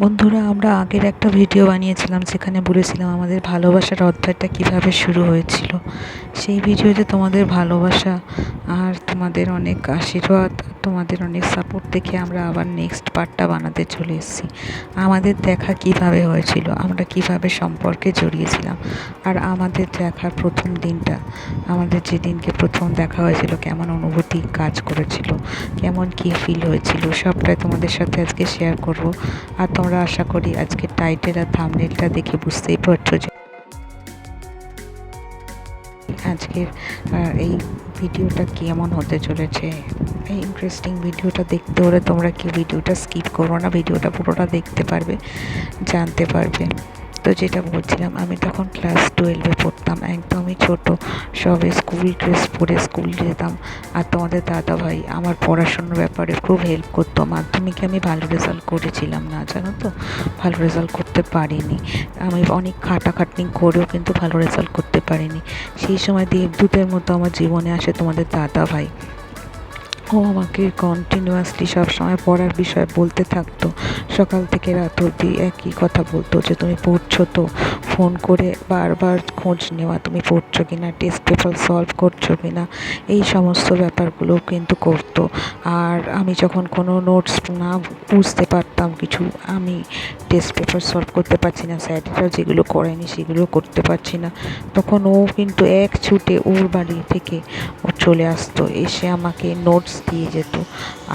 বন্ধুরা, আমরা আগের একটা ভিডিও বানিয়েছিলাম সেখানে বলেছিলাম আমাদের ভালোবাসার অধ্যায়টা কীভাবে শুরু হয়েছিল। সেই ভিডিওতে তোমাদের ভালোবাসা আর তোমাদের অনেক আশীর্বাদ, তোমাদের অনেক সাপোর্ট দেখে আমরা আবার নেক্সট পার্টটা বানাতে চলে এসেছি। আমাদের দেখা কীভাবে হয়েছিল, আমরা কীভাবে সম্পর্কে জড়িয়েছিলাম, আর আমাদের দেখার প্রথম দিনটা, আমাদের যেদিনকে প্রথম দেখা হয়েছিল, কেমন অনুভূতি কাজ করেছিল, কেমন কী ফিল হয়েছিল, সবটাই তোমাদের সাথে আজকে শেয়ার করব। আর তোমরা আশা করি আজকে টাইটেল আর থামনেলটা দেখে বুঝতেই পারছ যে আজকের এই ভিডিওটা কেমন হতে চলেছে? এই ইন্টারেস্টিং ভিডিওটা দেখতে হলে তোমরা কি ভিডিওটা স্কিপ করো না? ভিডিওটা পুরোটা দেখতে পারবে, জানতে পারবে। তো যেটা বলছিলাম, আমি তখন ক্লাস টুয়েলভে পড়তাম, একদমই ছোট। সবে স্কুল ড্রেস পরে স্কুল যেতাম। আর তোমাদের দাদা ভাই আমার পড়াশোনার ব্যাপারে খুব হেল্প করতো, মাধ্যমিকে আমি ভালো রেজাল্ট করেছিলাম না, জানো তো? ভালো রেজাল্ট করতে পারিনি। আমি অনেক খাটাখাটনি করেও কিন্তু ভালো রেজাল্ট করতে পারিনি। সেই সময় দেবদূতের মতো আমার জীবনে আসে তোমাদের দাদা ভাই। ও আমাকে কন্টিনিউয়াসলি সবসময় পড়ার বিষয়ে বলতে থাকতো। সকাল থেকে রাত অবধি একই কথা বলতো যে, তুমি পড়ছো তো? ফোন করে বারবার খোঁজ নেওয়া, তুমি পড়ছো কি না টেস্ট পেপার সলভ করছ কি না এই সমস্ত ব্যাপারগুলো কিন্তু করতো। আর আমি যখন কোনো নোটস না বুঝতে পারতাম কিছু, আমি টেস্ট পেপার সলভ করতে পারছি না স্যারেরা যেগুলো করেনি সেগুলো করতে পারছি না। তখন ও কিন্তু এক ছুটে ওর বাড়ি থেকে ও চলে আসতো, এসে আমাকে নোটস দিয়ে যেত।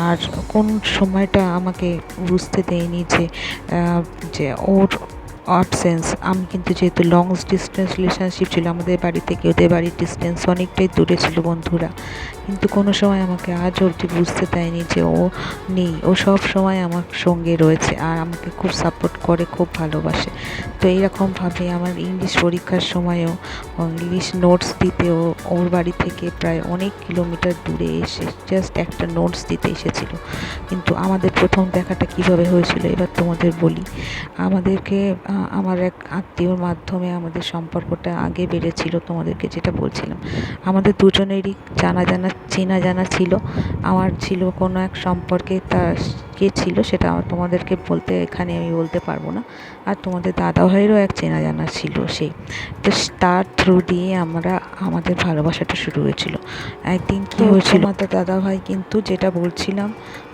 আর কোন সময়টা আমাকে বুঝতে দেয়নি যে যে ওর অবসেন্স আমি কিন্তু যেহেতু লং ডিস্টেন্স রিলেশনশিপ ছিল, আমাদের বাড়ি থেকে ওদের বাড়ির ডিস্টেন্স অনেকটাই দূরে ছিল বন্ধুরা। কিন্তু কোনো সময় আমাকে আজ অবধি বুঝতে দেয়নি যে ও নেই। ও সব সময় আমার সঙ্গে রয়েছে আর আমাকে খুব সাপোর্ট করে, খুব ভালোবাসে। তো এইরকমভাবে আমার ইংলিশ পরীক্ষার সময়ও ইংলিশ নোটস দিতেও ওর বাড়ি থেকে প্রায় অনেক কিলোমিটার দূরে এসে জাস্ট একটা নোটস দিতে এসেছিল। কিন্তু আমাদের প্রথম দেখাটা কীভাবে হয়েছিল এবার তোমাদের বলি। আমাদেরকে আমার এক আত্মীয়র মাধ্যমে আমাদের সম্পর্কটা আগে বেড়েছিল তোমাদেরকে যেটা বলছিলাম। আমাদের দুজনেরই জানা জানা চেনা জানা ছিল। আমার ছিল কোনো এক সম্পর্কে তার কে ছিল সেটা তোমাদেরকে বলতে এখানে আমি বলতে পারব না। আর তোমাদের দাদাভাইয়েরও এক চেনা জানা ছিল সেই তো তার থ্রু দিয়ে আমরা আমাদের ভালোবাসাটা শুরু হয়েছিল। একদিন কী হয়েছিল? আমাদের দাদাভাই কিন্তু যেটা বলছিলাম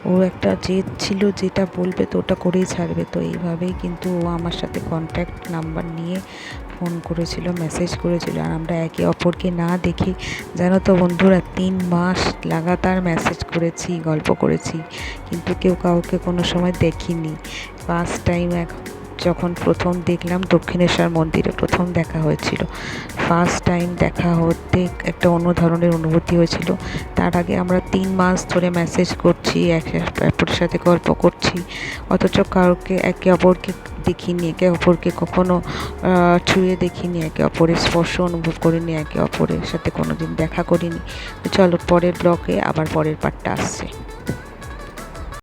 ও একটা জেদ ছিল যেটা বলবে তো ওটা করেই ছাড়বে। তো এইভাবেই কিন্তু ও আমার সাথে কন্ট্যাক্ট নাম্বার নিয়ে ফোন করেছিল মেসেজ করেছিল। আর আমরা একে অপরকে না দেখে জানো তো বন্ধুরা তিন মাস লাগাতার মেসেজ করেছি গল্প করেছি। কিন্তু কেউ কাউকে কোনো সময় দেখিনি। ফার্স্ট টাইম এক, যখন প্রথম দেখলাম দক্ষিণেশ্বর মন্দিরে প্রথম দেখা হয়েছিল। ফার্স্ট টাইম দেখা হতে একটা অন্য ধরনের অনুভূতি হয়েছিল। তার আগে আমরা তিন মাস ধরে মেসেজ করছি, এক অপরের সাথে গল্প করছি। অথচ কাউকে, একে অপরকে দেখিনি, একে অপরকে কখনো ছুঁয়ে দেখিনি, একে অপরের স্পর্শ অনুভব করিনি, একে অপরের সাথে কোনো দিন দেখা করিনি। চলো পরের ব্লকে আবার পরের পার্টটা আসছে।